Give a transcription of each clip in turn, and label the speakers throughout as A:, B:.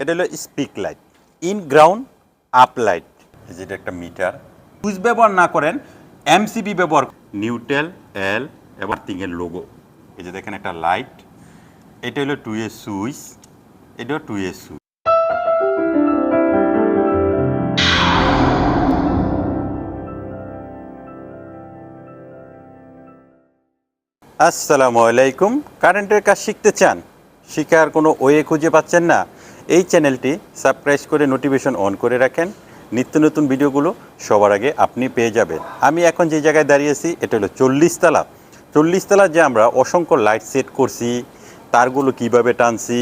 A: এটা হলো speak light in ground up light যেটা একটা মিটার সুইচ ব্যবহার না করেন এমসিবি ব্যবহার নিউটেল এল এবং আর্থিংয়ের লোগো এই যে দেখেন একটা লাইট এটা হলো টু এ সুইচ। এটাও টু এ সুইচ। আসসালামু আলাইকুম। কারেন্টের কাজ শিখতে চান? শিখার কোনো ওয়ে খুঁজে পাচ্ছেন না? এই চ্যানেলটি সাবস্ক্রাইব করে নোটিফিকেশন অন করে রাখেন। নিত্য নতুন ভিডিওগুলো সবার আগে আপনি পেয়ে যাবেন। আমি এখন যে জায়গায় দাঁড়িয়েছি এটা হলো চল্লিশ তলা। চল্লিশ তলা যে আমরা অসংখ্য লাইট সেট করছি, তারগুলো কীভাবে টানছি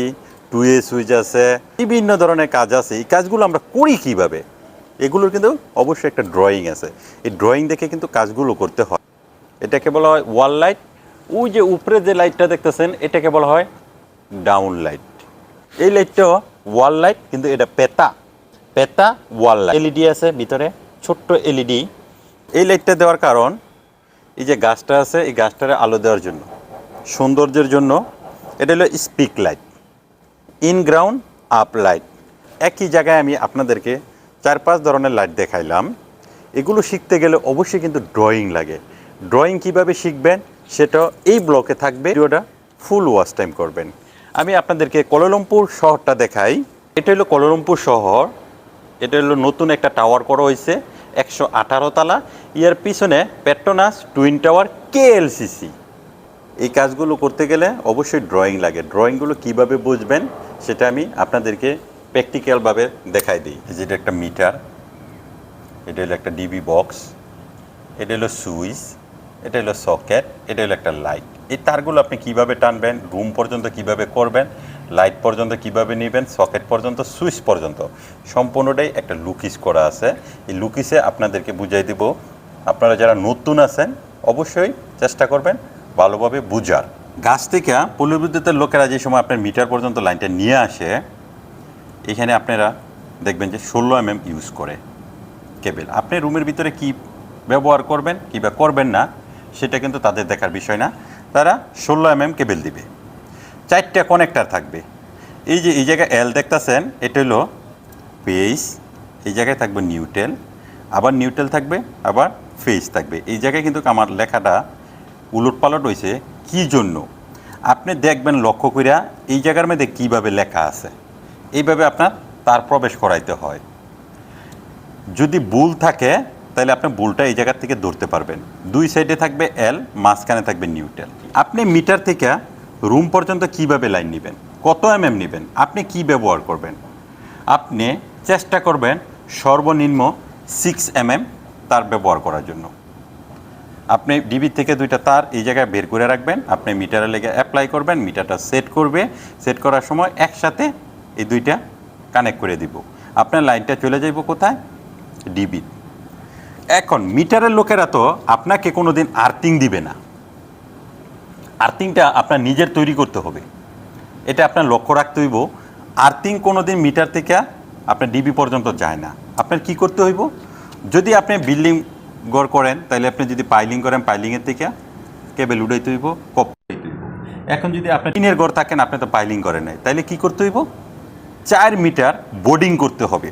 A: টুয়ে সুইচ আছে, বিভিন্ন ধরনের কাজ আছে। এই কাজগুলো আমরা করি কীভাবে? এগুলোর কিন্তু অবশ্যই একটা ড্রয়িং আছে। এই ড্রয়িং দেখে কিন্তু কাজগুলো করতে হয়। এটাকে বলা হয় ওয়াল লাইট ওই যে উপরে যে লাইটটা দেখতেছেন, এটাকে বলা হয় ডাউন লাইট এই লাইটটা ওয়াল লাইট কিন্তু এটা পেতা। পেতা ওয়াল লাইট এলইডি আছে ভিতরে, ছোট্ট এলইডি এই লাইটটা দেওয়ার কারণ, এই যে গাছটা আছে, এই গাছটারে আলো দেওয়ার জন্য, সৌন্দর্যের জন্য। এটা হলো spike light in ground up light একই জায়গায় আমি আপনাদেরকে চার পাঁচ ধরনের লাইট দেখাইলাম। এগুলো শিখতে গেলে অবশ্যই কিন্তু ড্রয়িং লাগে। ড্রয়িং কীভাবে শিখবেন সেটা এই ব্লকে থাকবে। ভিডিওটা ফুল ওয়াচ টাইম করবেন। আমি আপনাদেরকে কোলালামপুর শহরটা দেখাই। এটা হলো কোলালামপুর শহর। এটা হলো নতুন একটা টাওয়ার করা হয়েছে, একশো আঠারো তালা। ইয়ার পিছনে পেট্রোনাস টুইন টাওয়ার কেএলসিসি এই কাজগুলো করতে গেলে অবশ্যই ড্রয়িং লাগে। ড্রয়িংগুলো কীভাবে বুঝবেন সেটা আমি আপনাদেরকে প্র্যাকটিক্যালভাবে দেখাই দিই। যেটা একটা মিটার এটা হলো একটা ডিবি বক্স এটা হলো সুইচ, এটা হলো সকেট, এটা হলো একটা লাইট এই তারগুলো আপনি কীভাবে টানবেন, রুম পর্যন্ত কীভাবে করবেন, লাইট পর্যন্ত কীভাবে নেবেন, সকেট পর্যন্ত, সুইচ পর্যন্ত, সম্পূর্ণটাই একটা লুকিস করা আছে। এই লুকিসে আপনাদেরকে বুঝাই দিব। আপনারা যারা নতুন আছেন, অবশ্যই চেষ্টা করবেন ভালোভাবে বুঝার। গাছ থেকে পল্লীবিদ্যুতের লোকেরা যে সময় আপনার মিটার পর্যন্ত লাইনটা নিয়ে আসে, এখানে আপনারা দেখবেন যে ষোলো এম ইউজ করে কেবেল। আপনি রুমের ভিতরে কি ব্যবহার করবেন কি বা করবেন না, সেটা কিন্তু তাদের দেখার বিষয় না। তারা ষোলো এম এম কেবেল দিবে। চারটা কনেক্টার থাকবে। এই যে, এই জায়গায় এল দেখতেছেন, এটা হলো পেজ এই জায়গায় থাকবে নিউটেল আবার নিউটেল থাকবে, আবার ফেজ থাকবে। এই জায়গায় কিন্তু আমার লেখাটা উলট পালট হয়েছে কি জন্য? আপনি দেখবেন লক্ষ্য করিয়া এই জায়গার মধ্যে কীভাবে লেখা আছে। এইভাবে আপনার তার প্রবেশ করাইতে হয়। যদি ভুল থাকে তাহলে আপনি বুলটা এই জায়গার থেকে ধরতে পারবেন। দুই সাইডে থাকবে এল মাঝখানে থাকবে নিউট্রাল আপনি মিটার থেকে রুম পর্যন্ত কীভাবে লাইন নেবেন? কত এম এম নেবেন? আপনি কি ব্যবহার করবেন? আপনি চেষ্টা করবেন সর্বনিম্ন সিক্স এম এম তার ব্যবহার করার জন্য। আপনি ডিবি থেকে দুইটা তার এই জায়গায় বের করে রাখবেন। আপনি মিটারে লেগে অ্যাপ্লাই করবেন, মিটারটা সেট করবে। সেট করার সময় একসাথে এই দুইটা কানেক্ট করে দিব। আপনার লাইনটা চলে যাইব কোথায়? ডিবি এখন, মিটারের লোকেরা তো আপনাকে কোনো দিন আর্থিং দিবে না। আর্থিংটা আপনার নিজের তৈরি করতে হবে। এটা আপনার লক্ষ্য রাখতে হইব। আর্থিং কোনো দিন মিটার থেকে আপনার ডিবি পর্যন্ত যায় না। আপনার কি করতে হইব? যদি আপনি বিল্ডিং গড় করেন, তাহলে আপনি যদি পাইলিং করেন, পাইলিংয়ের থেকে কেবেল উড়াইতে হইব, কপ এখন যদি আপনার টিনের গড় থাকেন, আপনি তো পাইলিং করেন নাই। তাহলে কি করতে হইব? চার মিটার বোর্ডিং করতে হবে।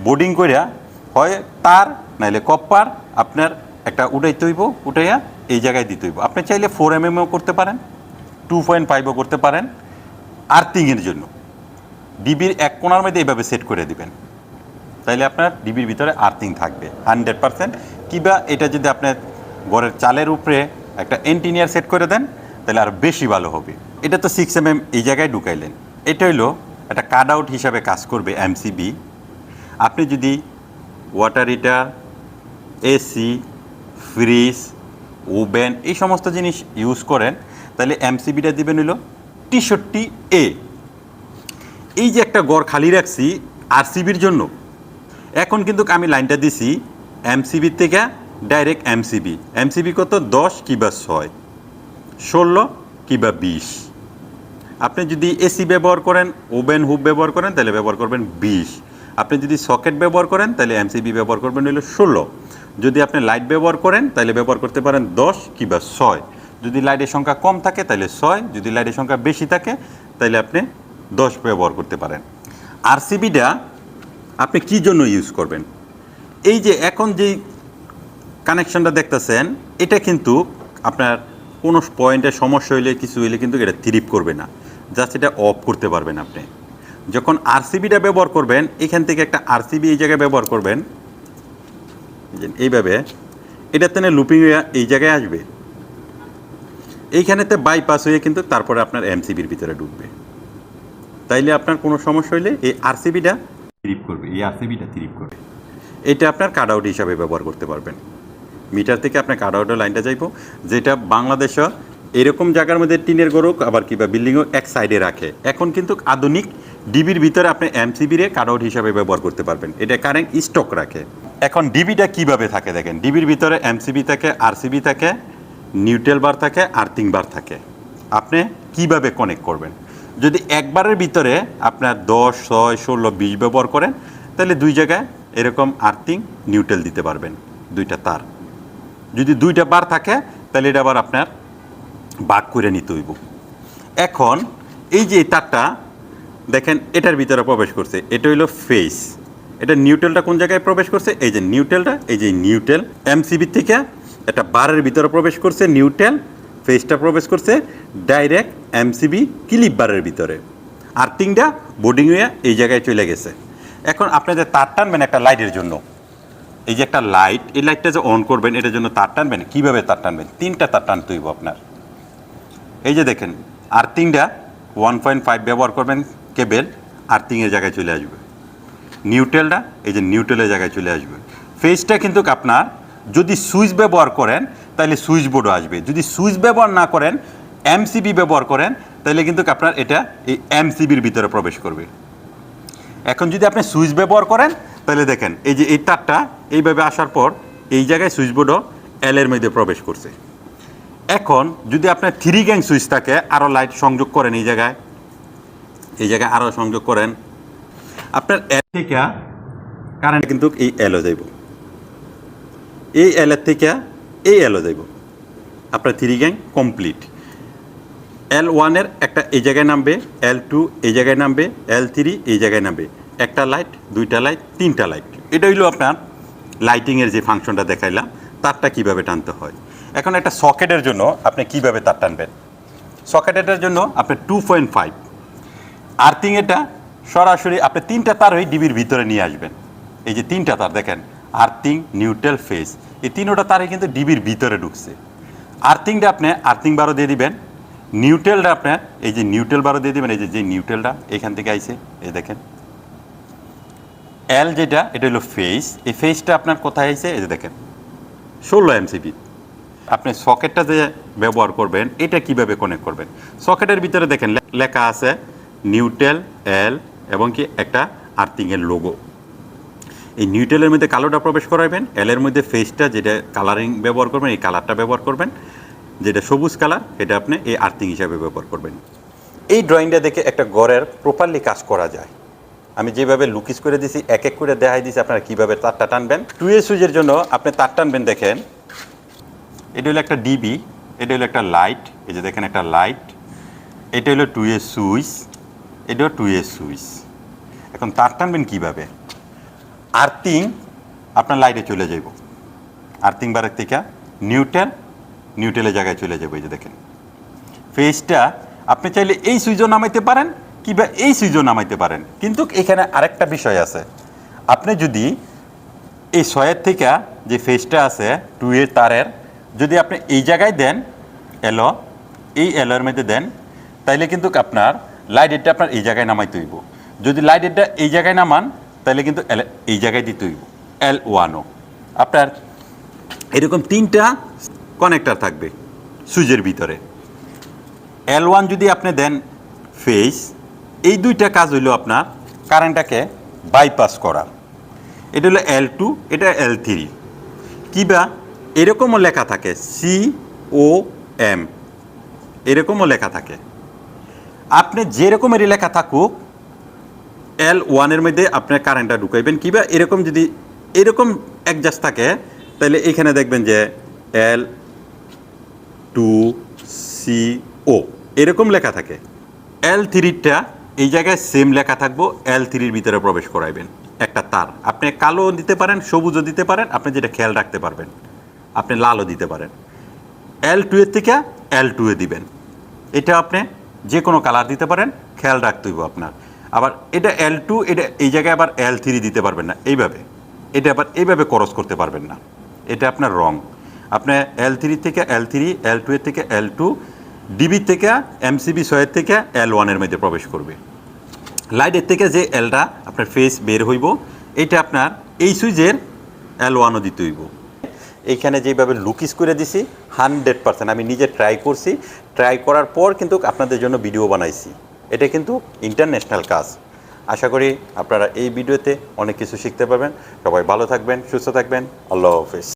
A: বোর্ডিং করিয়া হয় তার, নাইলে কপ্পার, আপনার একটা উঠাইতে হইব উঠাইয়া এই জায়গায় দিতে হইব। আপনি চাইলে ফোর এম এমও করতে পারেন টু পয়েন্ট ফাইভও করতে পারেন আর্থিংয়ের জন্য। ডিবির এক কোণার মধ্যে এইভাবে সেট করে দিবেন। তাইলে আপনার ডিবির ভিতরে আর্থিং থাকবে হান্ড্রেড পার্সেন্ট কিবা এটা যদি আপনার ঘরের চালের উপরে একটা এন্টিনিয়ার সেট করে দেন তাহলে আর বেশি ভালো হবে। এটা তো সিক্স এম এম এই জায়গায় ঢুকাইলেন। এটা হইল একটা কাট আউট হিসাবে কাজ করবে এমসিবি আপনি যদি water heater AC fridge oven এই সমস্ত জিনিস ইউজ করেন, তাহলে এমসিবিটা দিবেন হলো টিষট্টি এ এই যে একটা গড় খালি রাখছি আরসিবির জন্য, এখন কিন্তু আমি লাইনটা দিছি এমসিবির থেকে ডাইরেক্ট এমসিবি এমসিবি কত? দশ কিবা ছয়, ষোলো কিবা বিশ। আপনি যদি এসি ব্যবহার করেন ওভেন হুব ব্যবহার করেন, তাহলে ব্যবহার করবেন বিশ। আপনি যদি সকেট ব্যবহার করেন, তাহলে এমসিবি ব্যবহার করবেন হলো ষোলো। যদি আপনি লাইট ব্যবহার করেন, তাহলে ব্যবহার করতে পারেন দশ কিবা ছয়। যদি লাইটের সংখ্যা কম থাকে, তাহলে ছয়। যদি লাইটের সংখ্যা বেশি থাকে, তাহলে আপনি দশ ব্যবহার করতে পারেন। আরসিবিটা আপনি কি জন্য ইউজ করবেন? এই যে এখন যেই কানেকশনটা দেখতেছেন, এটা কিন্তু আপনার কোনো পয়েন্টে সমস্যা হইলে, কিছু হইলে কিন্তু এটা থ্রিপ করবে না। জাস্ট এটা অফ করতে পারবেন আপনি। যখন আরসিবিটা ব্যবহার করবেন, এখান থেকে একটা আরসিবি এই জায়গায় ব্যবহার করবেন। এইভাবে। এটাতে না লুপিং এই জায়গায় আসবে। এইখানেতে বাইপাস হয়ে কিন্তু তারপরে আপনার এমসিবির ভিতরে ঢুকবে। তাইলে আপনার কোনো সমস্যা হইলে এই আরসিবিটা থ্রিপ করবে, এই আরসিবিটা থ্রিপ করবে। এটা আপনার কাট আউট হিসাবে ব্যবহার করতে পারবেন। মিটার থেকে আপনার কাট আউটের লাইনটা যাইব। যেটা বাংলাদেশে এরকম জায়গার মধ্যে টিনের গরুক আবার কিবা বিল্ডিংও এক সাইডে রাখে। এখন কিন্তু আধুনিক ডিবির ভিতরে আপনি এমসিবিরে কাট আউট হিসাবে ব্যবহার করতে পারবেন। এটা কারেন্ট স্টক রাখে। এখন ডিবিটা কীভাবে থাকে দেখেন? ডিবির ভিতরে এমসিবি থাকে, আরসিবি থাকে, নিউট্রেল বার থাকে, আর্থিং বার থাকে। আপনি কীভাবে কানেক্ট করবেন? যদি একবারের ভিতরে আপনার দশ, ছয়, ষোলো, বিশ ব্যবহার করেন, তাহলে দুই জায়গায় এরকম আর্থিং, নিউট্রেল দিতে পারবেন, দুইটা তার। যদি দুইটা বার থাকে, তাহলে এটা আবার আপনার বাক করে নিতে হইব। এখন এই যে তারটা দেখেন, এটার ভিতরে প্রবেশ করছে। এটা হইল ফেস এটা নিউট্রেলটা কোন জায়গায় প্রবেশ করছে? এই যে নিউট্রেলটা এই যে নিউট্রেল এমসিবি থেকে একটা বারের ভিতরে প্রবেশ করছে নিউট্রেল ফেসটা প্রবেশ করছে ডাইরেক্ট এমসিবি ক্লিপ বারের ভিতরে। আর্থিংটা বোর্ডিং হয়ে এই জায়গায় চলে গেছে। এখন আপনাদের তার টানবেন একটা লাইটের জন্য, এই যে একটা লাইট এই লাইটটা যে অন করবেন, এটার জন্য তার টানবেন, কীভাবে তার টানবেন? তিনটা তার টানতে হইব আপনার। এই যে দেখেন আর্থিংটা ওয়ান পয়েন্ট ফাইভ ব্যবহার করবেন কেবেল আর্থিংয়ের জায়গায় চলে আসবে। নিউট্রেলটা, এই যে নিউট্রেলের জায়গায় চলে আসবে। ফেসটা কিন্তু আপনার যদি সুইচ ব্যবহার করেন, তাহলে সুইচ বোর্ডও আসবে। যদি সুইচ ব্যবহার না করেন, এমসিবি ব্যবহার করেন, তাহলে কিন্তু আপনার এটা এই এমসিবির ভিতরে প্রবেশ করবে। এখন যদি আপনি সুইচ ব্যবহার করেন, তাহলে দেখেন, এই যে এই তারটা এইভাবে আসার পর এই জায়গায় সুইচ বোর্ডও এল এর মধ্যে প্রবেশ করছে। এখন যদি আপনার থ্রি গ্যাং সুইচ থাকে, আরও লাইট সংযোগ করেন এই জায়গায় এই জায়গায় আরও সংযোগ করেন। আপনার এল থেকে কারেন্ট কিন্তু এই এলও যাইব। এই এলের থেকে এই এলও যাইব। আপনার থ্রি গ্যাং কমপ্লিট এল ওয়ানের একটা এই জায়গায় নামবে এল টু এই জায়গায় নামবে এল থ্রি এই জায়গায় নামবে। একটা লাইট দুইটা লাইট তিনটা লাইট এটা হইল আপনার লাইটিংয়ের যে ফাংশনটা দেখাইলাম তারটা কীভাবে টানতে হয়। এখন একটা সকেটের জন্য আপনি কীভাবে তার টানবেন? সকেটের জন্য আপনি টু পয়েন্ট ফাইভ আর্থিং এটা, সরাসরি আপনি তিনটা তার ওই ডিবির ভিতরে নিয়ে আসবেন। এই যে তিনটা তার, দেখেন, আর্থিং, নিউট্রাল ফেস এই তিনোটা তারে কিন্তু ডিবির ভিতরে ঢুকছে। আর্থিংটা আপনি আর্থিং বারও দিয়ে দিবেন, নিউট্রেলটা আপনার এই যে নিউট্রেল বারও দিয়ে দিবেন, এই যে যে নিউট্রেলটা এখান থেকে আইছে, এই দেখেন। এল যেটা, এটা হলো ফেস এই ফেসটা আপনার কোথায় আইছে? এই যে দেখেন, ষোলো এমসিবি। আপনি সকেটটা যে ব্যবহার করবেন, এটা কীভাবে কানেক্ট করবেন? সকেটের ভিতরে দেখেন লেখা আছে নিউট্রেল, এল এবং কি একটা আর্থিংয়ের লোগো। এই নিউটেলের মধ্যে কালোটা প্রবেশ করাবেন এলের মধ্যে ফেসটা যেটা কালারিং ব্যবহার করবেন, এই কালারটা ব্যবহার করবেন, যেটা সবুজ কালার এটা আপনি এই আর্থিং হিসাবে ব্যবহার করবেন। এই ড্রয়িংটা দেখে একটা গড়ের প্রপারলি কাজ করা যায়। আমি যেভাবে লুকিস করে দিছি, এক এক করে দেখাই দিছি, আপনারা কীভাবে তারটা টানবেন। টু এ সুইচের জন্য আপনি তার টানবেন, দেখেন। এটা হলো একটা ডিবি এটা হলো একটা লাইট এই যে দেখেন একটা লাইট এটা হলো টু এ সুইচ। এটাও টু এ সুইচ এখন তার টানবেন কীভাবে? আর্থিং আপনার লাইটে চলে যাব। আর্থিং বারের থেকে নিউট্রেল নিউট্রেলের জায়গায় চলে যাব, এই যে দেখেন। ফেসটা আপনি চাইলে এই সুইচও নামাইতে পারেন, কিংবা এই সুইচও নামাইতে পারেন। কিন্তু এখানে আরেকটা বিষয় আছে। আপনি যদি এই ছয়ের থেকে যে ফেসটা আছে টু এর তারের, যদি আপনি এই জায়গায় দেন, এলো, এই এলোর মধ্যে দেন, তাইলে কিন্তু আপনার লাইট এটা আপনার এই জায়গায় নামাই হইব। যদি লাইট এটা এই জায়গায় নামান, তাহলে কিন্তু L- এই জায়গায় দিয়ে হইব। এল ওয়ানও আপনার এরকম তিনটা কানেক্টার থাকবে সুইচের ভিতরে। এল ওয়ান যদি আপনি দেন ফেস এই দুইটা কাজ হইল আপনার কারেন্টটাকে বাইপাস করা। এটা হলো এল টু এটা এল থ্রি কিবা এরকমও লেখা থাকে সি ও এম এরকমও লেখা থাকে। আপনি যেরকমেরই লেখা থাকুক এল ওয়ানের মধ্যে আপনার কারেন্টটা ঢুকাইবেন। কিবা এরকম যদি এরকম অ্যাডজাস্ট থাকে, তাহলে এখানে দেখবেন যে এল টু সি ও এরকম লেখা থাকে। এল থ্রিটা এই জায়গায় সেম লেখা থাকব এল থ্রির ভিতরে প্রবেশ করাইবেন। একটা তার। আপনি কালো দিতে পারেন, সবুজও দিতে পারেন, আপনি যেটা খেয়াল রাখতে পারবেন। আপনি লালও দিতে পারেন। এল টু এর থেকে এল টু এ দিবেন। এটা আপনি যে কোনো কালার দিতে পারেন, খেয়াল রাখতে হইব আপনার। আবার এটা এল টু এটা এই জায়গায় আবার এল থ্রি দিতে পারবেন না, এইভাবে। এটা আবার এইভাবে ক্রস করতে পারবেন না। এটা আপনার রং আপনি এল থ্রি থেকে এল থ্রি এল টু এর থেকে এল টু ডিবি থেকে এমসিবি ছয়ের থেকে এল ওয়ানের মধ্যে প্রবেশ করবে। লাইটের থেকে যে এলটা আপনার ফেস বের হইব, এটা আপনার এই সুইচের এল ওয়ানও দিতে হইব। এইখানে যেভাবে লুকিস করে দিছি, হান্ড্রেড পার্সেন্ট। আমি নিজে ট্রাই করছি। ট্রাই করার পর কিন্তু আপনাদের জন্য ভিডিও বানাইছি। এটা কিন্তু ইন্টারন্যাশনাল কাজ। আশা করি আপনারা এই ভিডিওতে অনেক কিছু শিখতে পারবেন। সবাই ভালো থাকবেন, সুস্থ থাকবেন। আল্লাহ হাফেজ।